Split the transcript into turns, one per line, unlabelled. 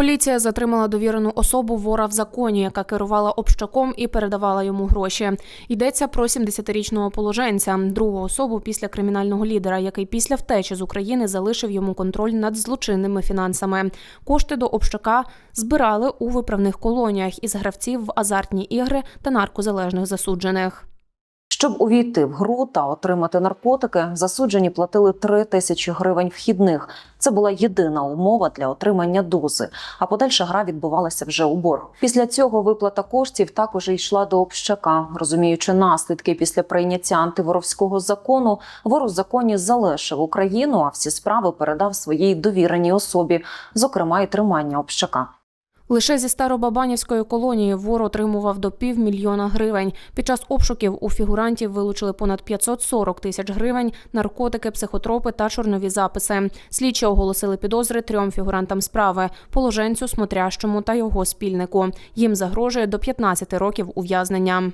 Поліція затримала довірену особу вора в законі, яка керувала общаком і передавала йому гроші. Йдеться про 70-річного положенця, другу особу після кримінального лідера, який після втечі з України залишив йому контроль над злочинними фінансами. Кошти до общака збирали у виправних колоніях із гравців в азартні ігри та наркозалежних засуджених.
Щоб увійти в гру та отримати наркотики, засуджені платили 3 тисячі гривень вхідних. Це була єдина умова для отримання дози. А подальша гра відбувалася вже у борг. Після цього виплата коштів також йшла до общака. Розуміючи наслідки після прийняття антиворовського закону, вор у законі залишив Україну, а всі справи передав своїй довіреній особі, зокрема і тримання общака.
Лише зі старобабанівської колонії вор отримував до півмільйона гривень. Під час обшуків у фігурантів вилучили понад 540 тисяч гривень, наркотики, психотропи та чорнові записи. Слідчі оголосили підозри трьом фігурантам справи: положенцю, смотрящому та його спільнику. Їм загрожує до 15 років ув'язнення.